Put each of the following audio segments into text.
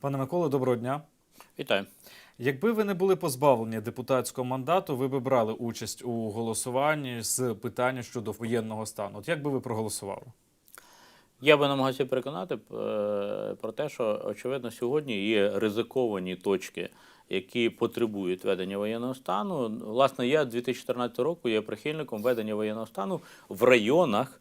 Пане Миколе, доброго дня. Вітаю. Якби ви не були позбавлені депутатського мандату, ви би брали участь у голосуванні з питання щодо воєнного стану. От як би ви проголосували? Я би намагався переконати е, про те, що очевидно сьогодні є ризиковані точки, які потребують ведення воєнного стану. Власне, я з 2014 року є прихильником ведення воєнного стану в районах,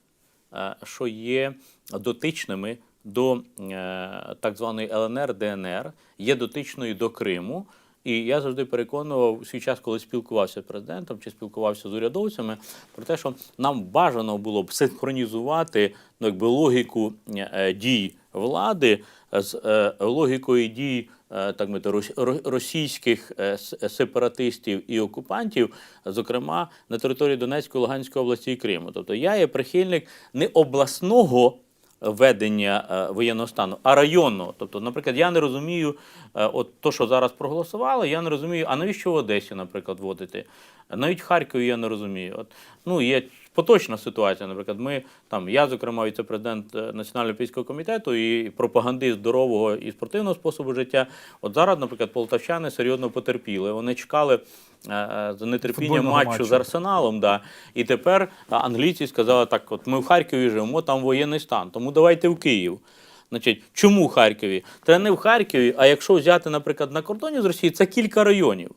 е, що є дотичними до е, так званої ЛНР, ДНР, є дотичною до Криму. І я завжди переконував свій час, коли спілкувався з президентом чи спілкувався з урядовцями, про те, що нам бажано було б синхронізувати ну, якби, логіку е, дій влади з е, логікою дій е, так ро- російських е, сепаратистів і окупантів, зокрема на території Донецької, Луганської області і Криму. Тобто я є прихильник не обласного ведення е, воєнного стану, а районного. Тобто, наприклад, я не розумію, е, от то, що зараз проголосували, я не розумію, а навіщо в Одесі, наприклад, вводити? Навіть в Харкові я не розумію. От, ну, є поточна ситуація, наприклад, ми там, я, зокрема, віце-президент е, Національного олімпійського комітету і пропагандист здорового і спортивного способу життя. От зараз, наприклад, полтавчани серйозно потерпіли. Вони чекали е, е, з нетерпінням матчу, матчу. з Арсеналом. Да. І тепер англійці сказали, так, от ми в Харкові живемо, там воєнний стан, тому давайте в Київ. Значить, чому в Харкові? Та не в Харкові, а якщо взяти, наприклад, на кордоні з Росією, це кілька районів.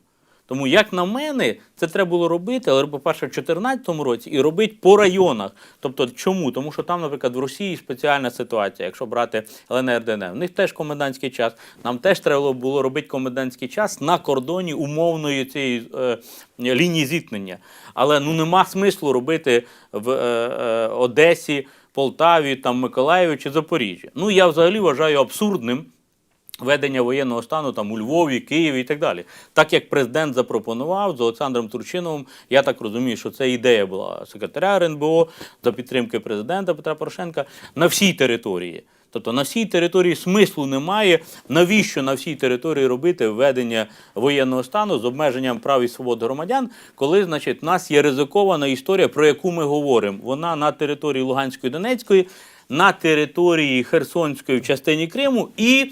Тому, як на мене, це треба було робити, але, по-перше, в 2014 році і робити по районах. Тобто, чому? Тому що там, наприклад, в Росії спеціальна ситуація, якщо брати ЛНР, ДНР, в них теж комендантський час. Нам теж треба було робити комендантський час на кордоні умовної цієї е, лінії зіткнення. Але ну нема смислу робити в е, е, Одесі, Полтаві, там, Миколаєві чи Запоріжжі. Ну, я взагалі вважаю абсурдним ведення воєнного стану там у Львові, Києві і так далі. Так як президент запропонував з Олександром Турчиновим, я так розумію, що це ідея була секретаря РНБО за підтримки президента Петра Порошенка на всій території. Тобто на всій території смислу немає. Навіщо на всій території робити введення воєнного стану з обмеженням прав і свобод громадян, коли, значить, в нас є ризикована історія, про яку ми говоримо. Вона на території Луганської Донецької, на території Херсонської в частині Криму і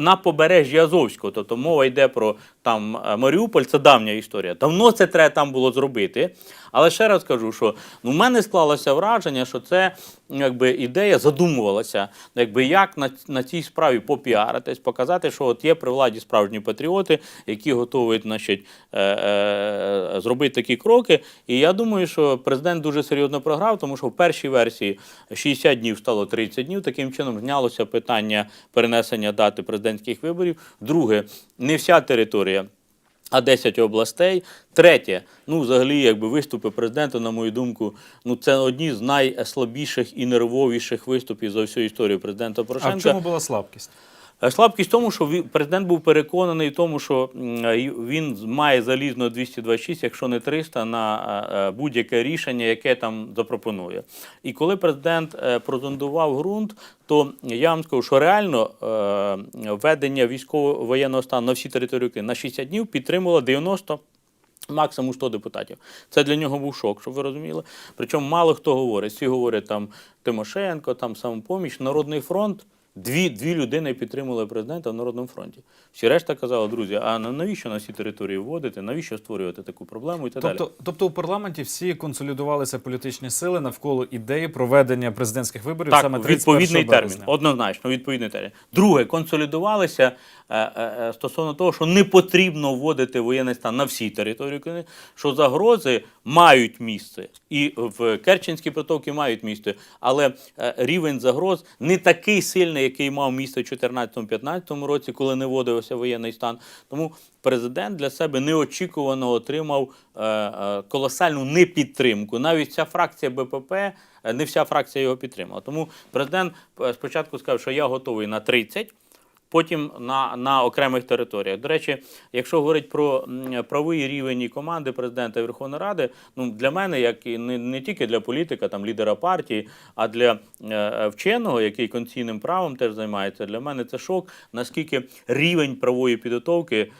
на побережжі Азовського. Тобто мова йде про там е, Маріуполь, це давня історія. Давно це треба там було зробити. Але ще раз кажу, що ну, в мене склалося враження, що це ну, якби ідея задумувалася, якби як на, на цій справі попіаритись, показати, що от є при владі справжні патріоти, які готові значить, е, е, зробити такі кроки. І я думаю, що президент дуже серйозно програв, тому що в першій версії 60 днів стало 30 днів. Таким чином знялося питання перенесення дати президентських виборів. Друге, не вся територія. А 10 областей. Третє, ну взагалі, якби виступи президента, на мою думку, ну це одні з найслабіших і нервовіших виступів за всю історію президента А в чому була слабкість? Е, Слабкість в тому, що президент був переконаний в тому, що е, він має залізно 226, якщо не 300, на е, будь-яке рішення, яке там запропонує. І коли президент прозондував ґрунт, то я вам скажу, що реально введення військово-воєнного стану на всій території України на 60 днів підтримувало 90 Максимум 100 депутатів. Це для нього був шок, щоб ви розуміли. Причому мало хто говорить. Всі говорять там Тимошенко, там самопоміч, Народний фронт. Дві, дві людини підтримували президента в Народному фронті. Всі решта казали, друзі, а навіщо на всі території вводити, навіщо створювати таку проблему і так далі. Тобто, тобто у парламенті всі консолідувалися політичні сили навколо ідеї проведення президентських виборів Так, саме в 31 відповідний термін. березня. Однозначно, відповідний термін. Друге, консолідувалися е, е, е, стосовно того, що не потрібно вводити воєнний стан на всій території України, що загрози мають місце. І в Керченській протоки мають місце, але е, рівень загроз не такий сильний, який мав місце в 2014-2015 році, коли не вводився воєнний стан. Тому президент для себе неочікувано отримав е, е, колосальну непідтримку. Навіть ця фракція БПП, е, не вся фракція його підтримала. Тому президент спочатку сказав, що я готовий на 30, потім на, на окремих територіях. До речі, якщо говорити про правий рівень команди президента Верховної Ради, ну для мене, як і не, не тільки для політика, там лідера партії, а для е, вченого, який конційним правом теж займається, для мене це шок, наскільки рівень правової підготовки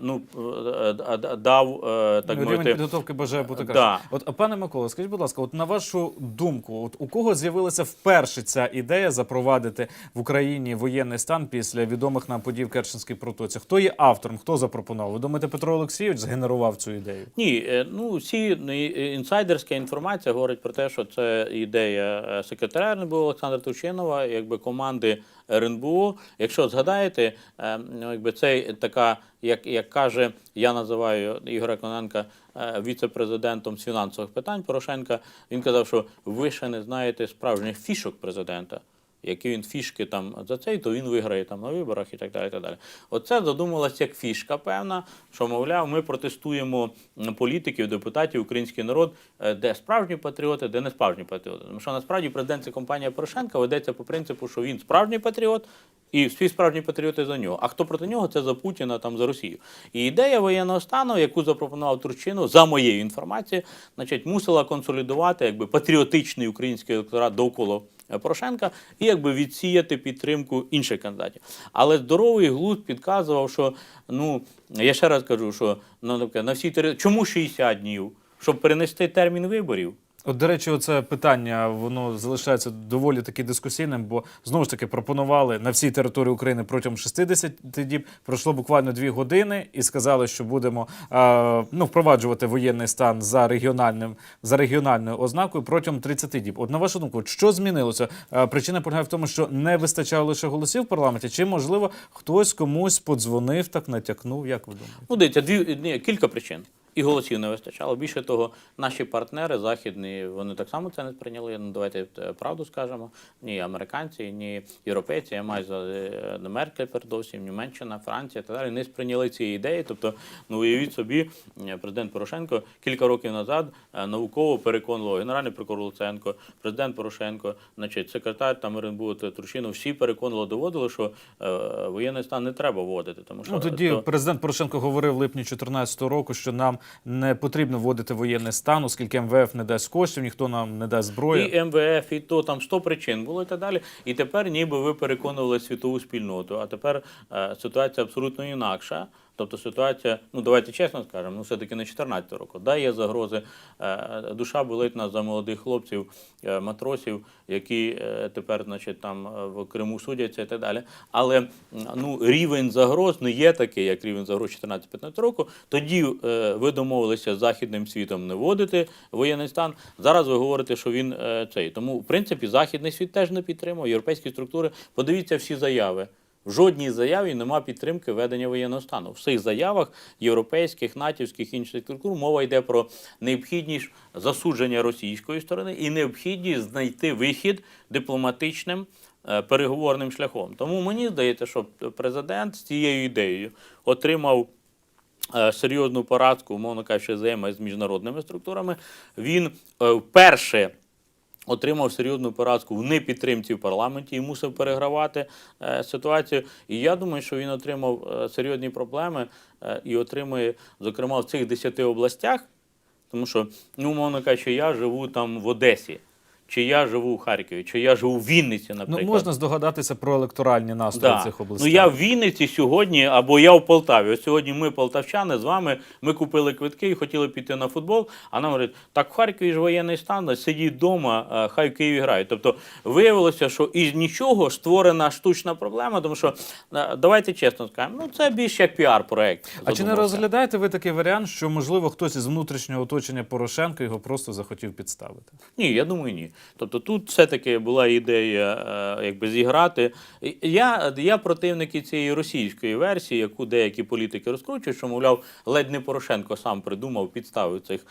ну, е, е, дав е, так Ну, Рівень мовити. підготовки бажає бути Да. От, пане Микола, скажіть, будь ласка, от на вашу думку, от у кого з'явилася вперше ця ідея запровадити в Україні воєнний стан після відомих нам подій в Керченській протоці. Хто є автором? Хто запропонував? Ви думаєте, Петро Олексійович згенерував цю ідею? Ні, е, ну всі ну, інсайдерська інформація говорить про те, що це ідея е, секретаря РНБО Олександра Тучинова, якби команди РНБО. Якщо згадаєте, е, ну, якби це така, як, як каже, я називаю Ігоря Коненка е, віце-президентом з фінансових питань Порошенка. Він казав, що ви ще не знаєте справжніх фішок президента. Які він фішки там за цей, то він виграє там на виборах і так далі. Так далі. Оце задумалось як фішка певна, що мовляв, ми протестуємо політиків, депутатів, український народ, е, де справжні патріоти, де не справжні патріоти. Тому що насправді президентська компанія Порошенка ведеться по принципу, що він справжній патріот. І всі справжні патріоти за нього. А хто проти нього, це за Путіна, там за Росію. І ідея воєнного стану, яку запропонував Турчинов, за моєю інформацією, значить, мусила консолідувати якби патріотичний український електорат довкола Порошенка і якби відсіяти підтримку інших кандидатів. Але здоровий глузд підказував, що ну я ще раз кажу, що ну, на всій території чому 60 днів? Щоб перенести термін виборів. От, до речі, оце питання воно залишається доволі таки дискусійним, бо знову ж таки пропонували на всій території України протягом 60 діб. Пройшло буквально дві години і сказали, що будемо е, ну, впроваджувати воєнний стан за регіональним за регіональною ознакою протягом 30 діб. От на вашу думку, що змінилося? Е, причина полягає в тому, що не вистачало лише голосів в парламенті, чи можливо хтось комусь подзвонив, так натякнув? Як ви думаєте? Ну, дивіться, дві ні, кілька причин. І голосів не вистачало. Більше того, наші партнери західні, вони так само це не сприйняли. Ну давайте е, правду скажемо. Ні американці, ні європейці, я маю за е, Меркель передовсім, Німеччина, Франція та далі не сприйняли цієї ідеї. Тобто, ну уявіть собі, е, президент Порошенко кілька років назад науково переконував генеральний прокурор Луценко, президент Порошенко, значить, секретар там РНБУ Турчинов, всі переконували, доводили, що е, воєнний стан не треба вводити. Тому що Ну тоді то- президент Порошенко говорив в липні 2014 року, що нам не потрібно вводити воєнний стан, оскільки МВФ не дасть коштів, ніхто нам не дасть зброї. І МВФ, і то там 100 причин було і так далі. І тепер ніби ви переконували світову спільноту. А тепер е, ситуація абсолютно інакша. Тобто ситуація, ну давайте чесно скажемо, ну все-таки не 14 року. Да, є загрози. Е, душа болить нас за молодих хлопців, е, матросів, які е, тепер, значить, там в Криму судяться і так далі. Але ну, рівень загроз не є такий, як рівень загроз 14-15 року. Тоді ви домовилися з західним світом не вводити воєнний стан. Зараз ви говорите, що він цей. Тому, в принципі, західний світ теж не підтримує, європейські структури. Подивіться всі заяви. В жодній заяві нема підтримки введення воєнного стану. В всіх заявах європейських, натівських інших структур мова йде про необхідність засудження російської сторони і необхідність знайти вихід дипломатичним е, переговорним шляхом. Тому мені здається, що президент з цією ідеєю отримав е, серйозну поразку, умовно кажучи, взаємо з міжнародними структурами. Він е, вперше отримав серйозну поразку в непідтримці в парламенті і мусив перегравати е, ситуацію. І я думаю, що він отримав е, серйозні проблеми е, і отримує, зокрема, в цих 10 областях, тому що, ну, умовно кажучи, я живу там в Одесі. Чи я живу в Харкові, чи я живу в Вінниці, наприклад. Ну можна здогадатися про електоральні настрої Да. цих Ну я в Вінниці сьогодні, або я в Полтаві. Ось сьогодні ми, полтавчани, з вами ми купили квитки і хотіли піти на футбол. А нам говорять, так в Харкові ж воєнний стан, сидіть вдома, хай в Києві грають. Тобто виявилося, що із нічого створена штучна проблема, тому що е, давайте чесно скажемо, ну це більш як піар-проект. А чи не розглядаєте ви такий варіант, що можливо хтось із внутрішнього оточення Порошенка його просто захотів підставити? Ні, я думаю, ні. Тобто тут все-таки була ідея е, якби зіграти. Я, я противник і цієї російської версії, яку деякі політики розкручують, що, мовляв, ледь не Порошенко сам придумав, підставив цих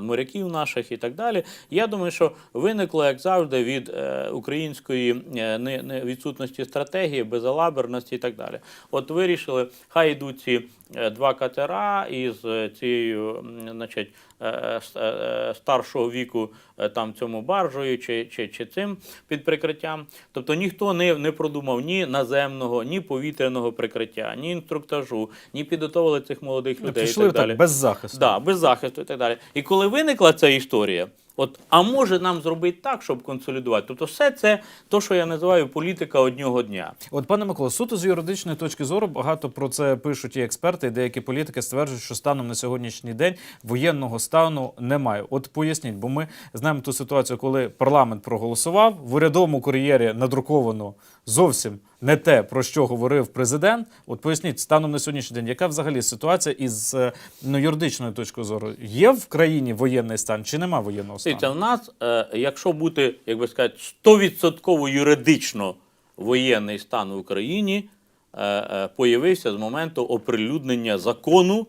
моряків наших і так далі. Я думаю, що виникло, як завжди, від е, української е, відсутності стратегії, безалаберності і так далі. От вирішили, хай йдуть ці е, два катера із е, цією, значить, е, е, е, е, старшого віку е, там цьому баржею чи, чи, чи цим під прикриттям. Тобто ніхто не, не продумав ні наземного, ні повітряного прикриття, ні інструктажу, ні підготовили цих молодих людей. Пішли і так так далі. без захисту. Да, без захисту і так далі. І коли виникла ця історія, От, а може нам зробити так, щоб консолідувати. Тобто, все це то, що я називаю політика одного дня. От, пане Миколо, суто з юридичної точки зору багато про це пишуть і експерти, і деякі політики стверджують, що станом на сьогоднішній день воєнного стану немає. От поясніть, бо ми знаємо ту ситуацію, коли парламент проголосував в урядовому кур'єрі надруковано зовсім не те, про що говорив президент. От поясніть, станом на сьогоднішній день, яка взагалі ситуація із е, ну, юридичної точки зору? Є в країні воєнний стан чи нема воєнного стану? Дивіться, в нас, е, якщо бути, як би сказати, 100% юридично воєнний стан в Україні е, е, появився з моменту оприлюднення закону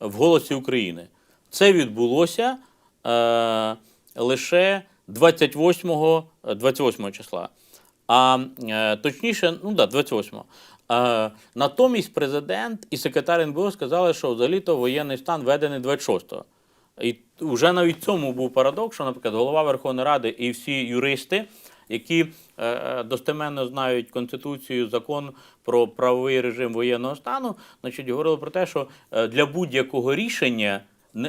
в голосі України. Це відбулося лише 28, 28 числа. А точніше, ну да, 28-го. Е, натомість президент і секретар НБО сказали, що взагалі-то воєнний стан введений 26-го. І вже навіть цьому був парадокс, що, наприклад, голова Верховної Ради і всі юристи, які е, е, достеменно знають Конституцію, закон про правовий режим воєнного стану, значить, говорили про те, що е, для будь-якого рішення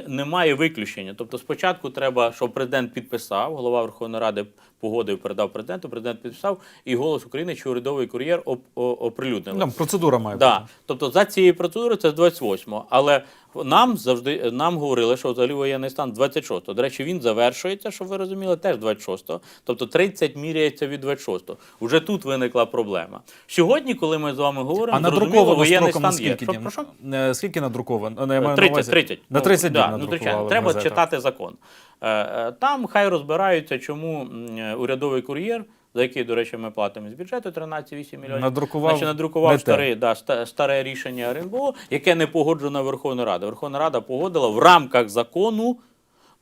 немає виключення. Тобто спочатку треба, щоб президент підписав, голова Верховної Ради погодив, передав президенту, президент підписав, і голос України чи урядовий кур'єр оп- оприлюднили. Там процедура має Да. бути. Тобто за цією процедурою це з 28-го. Але нам завжди нам говорили, що взагалі воєнний стан з 26-го. До речі, він завершується, щоб ви розуміли, теж 26-го. Тобто 30 міряється від 26-го. Уже тут виникла проблема. Сьогодні, коли ми з вами говоримо, А надруковано воєнний на стан є. скільки Що, прошу? Е, Скільки надруковано? Ну, я маю на 30, увазі- 30. На Ну, 30 днів да, ну, надрукували звичайно, треба читати закон. Е, е, Там хай розбираються, чому урядовий кур'єр, за який, до речі, ми платимо з бюджету 13,8 мільйонів. Надрукував Значить, надрукував старий, да, старе рішення РНБО, яке не погоджено Верховною Радою. Верховна Рада погодила в рамках закону,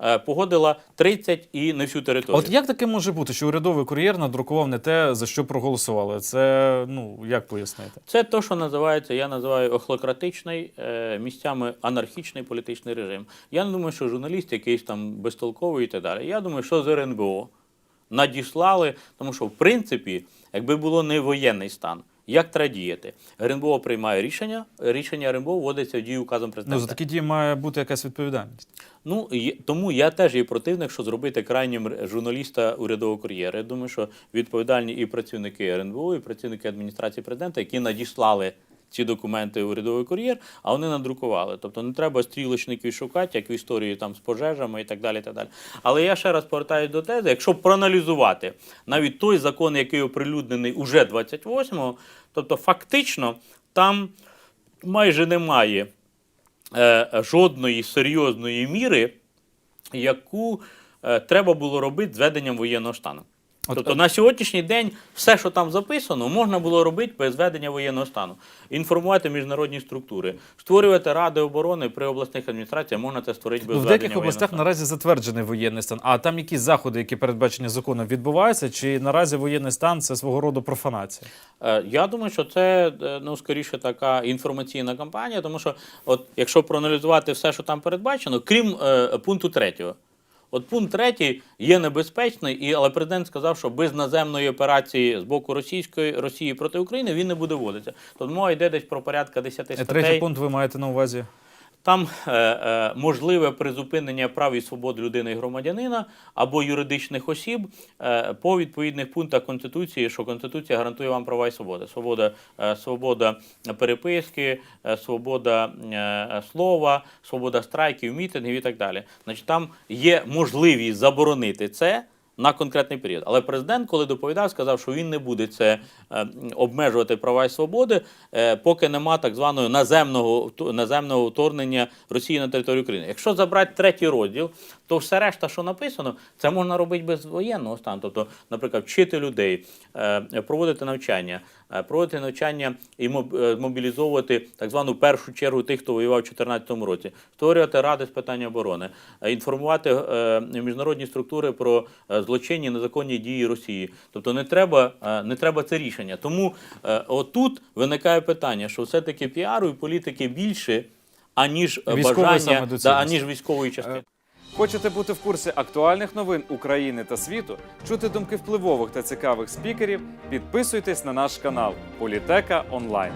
е, погодила 30 і не всю територію. От як таке може бути, що урядовий кур'єр надрукував не те, за що проголосували? Це ну як пояснити? Це те, що називається, я називаю охлократичний, е, місцями анархічний політичний режим. Я не думаю, що журналіст якийсь там безтолковий і так далі. Я думаю, що з РНБО надіслали, тому що в принципі, якби було не воєнний стан. Як треба діяти? РНБО приймає рішення, рішення РНБО вводиться в дію указом Ну президента. за такі дії має бути якась відповідальність. Ну є- тому я теж є противник, що зробити крайнім журналіста урядового кур'єра. Я думаю, що відповідальні і працівники РНБО, і працівники адміністрації президента, які надіслали ці документи урядовий кур'єр, а вони надрукували. Тобто не треба стрілочників шукати, як в історії там з пожежами і так далі. Так далі. Але я ще раз повертаюся до тези, якщо проаналізувати навіть той закон, який оприлюднений уже 28-го, тобто фактично там майже немає е, жодної серйозної міри, яку е, треба було робити з введенням воєнного стану. От, тобто на сьогоднішній день все, що там записано, можна було робити без введення воєнного стану. Інформувати міжнародні структури, створювати ради оборони при обласних адміністраціях, можна це створити без Ну, в деяких областях стану. наразі затверджений воєнний стан. А там якісь заходи, які передбачені законом, відбуваються, чи наразі воєнний стан це свого роду профанація? Е, Я думаю, що це е, ну скоріше така інформаційна кампанія, тому що, от якщо проаналізувати все, що там передбачено, крім е, пункту третього. От пункт третій є небезпечний, і але президент сказав, що без наземної операції з боку російської Росії проти України він не буде вводитися. Тобто мова йде десь про порядка 10 Е, статей. Третій пункт ви маєте на увазі? Там е, е, можливе призупинення прав і свобод людини і громадянина або юридичних осіб е, по відповідних пунктах Конституції, що Конституція гарантує вам права і свободи. Свобода, свобода переписки, свобода слова, свобода страйків, мітингів і так далі. Значить, там є можливість заборонити це. На конкретний період. Але президент, коли доповідав, сказав, що він не буде це е, обмежувати права і свободи, е, поки нема так званого наземного, наземного вторгнення Росії на територію України. Якщо забрати третій розділ, то все решта, що написано, це можна робити без воєнного стану. Тобто, наприклад, вчити людей, е, проводити навчання, е, проводити навчання і е, мобілізовувати так звану першу чергу тих, хто воював у 2014 році, створювати ради з питань оборони, інформувати міжнародні структури про злочинні незаконні дії Росії. Тобто не треба, не треба це рішення. Тому отут виникає питання, що все-таки піару і політики більше, аніж Військової бажання, да, аніж військової частини. Хочете бути в курсі актуальних новин України та світу, чути думки впливових та цікавих спікерів? Підписуйтесь на наш канал Політека Онлайн.